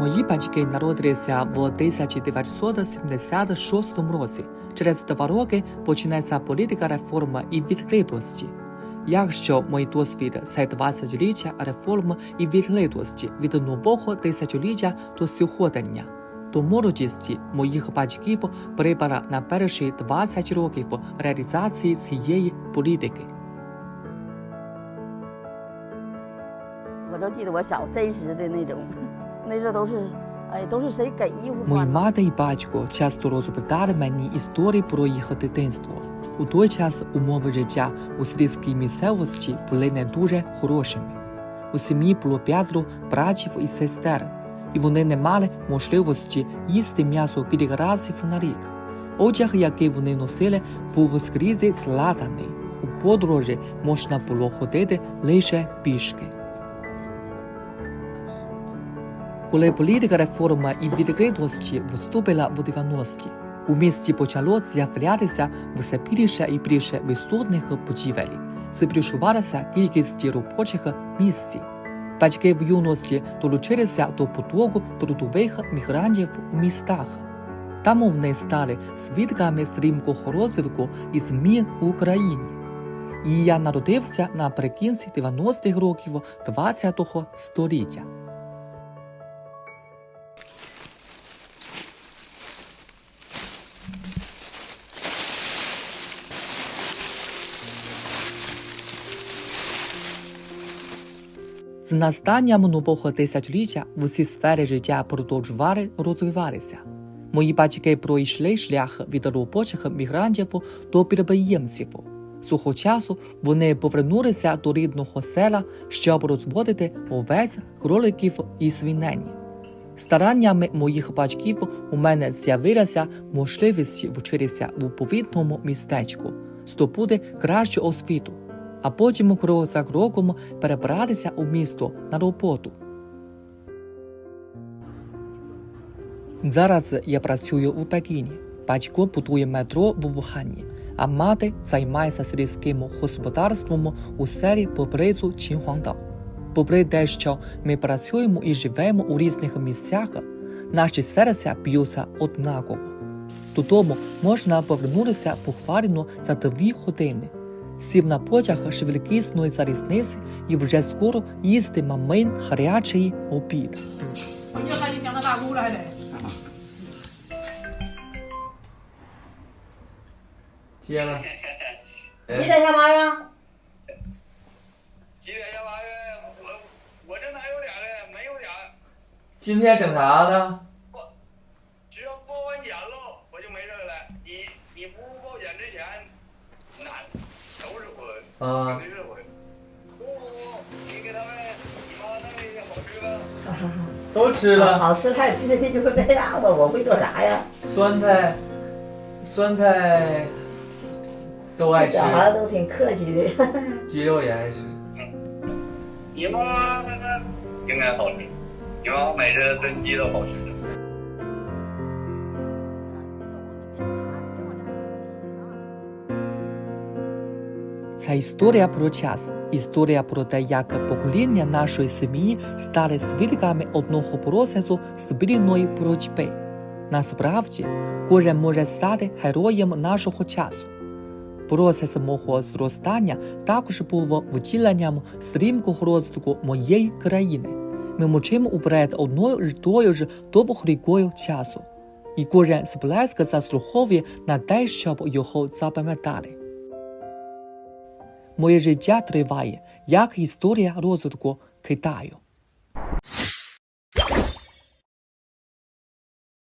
Мої батьки народилися в 1976 році. Через два роки почнеться політика реформи і відкритості. Якщо мій досвід це 20-ліття реформ і відкритості від нового тисячоліття до сьогодення, то молодість моїх батьків припала на перші 20 років реалізації цієї політики. 我都记得我小真实的那种， Мої мати і батько часто розповідали мені історії про їх дитинство. У той час умови життя у сільській місцевості були не дуже хорошими. У сім'ї було п'ятеро братів і сестер, і вони не мали можливості їсти м'ясо кілька разів на рік. Одяг, який вони носили, був скрізь златаний. У подорожі можна було ходити лише пішки. Коли політика реформи і відкритості вступила в 90-ті, у місті почало з'являтися все більше і більше висотних будівель, збільшувалася кількість робочих місць. Батьки в юності долучилися до потоку трудових мігрантів у містах. Там вони стали свідками стрімкого розвитку і змін в Україні. І я народився наприкінці 90-х років 20-го століття. З настанням нового тисячоліття в усі сфери життя продовжували розвиватися. Мої батьки пройшли шлях від робочих мігрантів до підприємців. Свого часу вони повернулися до рідного села, щоб розводити овець, кроликів і свинень. Стараннями моїх батьків у мене з'явилася можливість вчитися в повітному містечку, здобути кращу освіту а потім крок за кроком перебратися у місто на роботу. Зараз я працюю у Пекіні. Батько будує метро в Вухані, а мати займається сільським господарством у селі поблизу Чінхуангдау. Попри те, що ми працюємо і живемо у різних місцях, наші серця б'ються однаково. Додому можна повернутися буквально за дві години Сів на потяг швидкісної залізниці і вже скоро їсти мамин гарячий обід. 我一看就讲到 啊？都吃好吃太吃的就那样吧，我会做啥呀？酸菜，酸菜都爱吃，小孩都挺客气的。鸡肉也爱吃。你妈那个应该好吃，你妈每次炖鸡都好吃。Це історія про час, історія про те, як покоління нашої сім'ї стали свідками одного процесу спільної боротьби. Насправді, кожен може стати героєм нашого часу. Процес мого зростання також був втіленням стрімкого розвитку моєї країни. Ми мчимо уперед одною ж тою ж довгорікою часу, і кожен сплеск заслуговує на те, щоб його запам'ятали. Моє життя триває, як історія розвитку Китаю.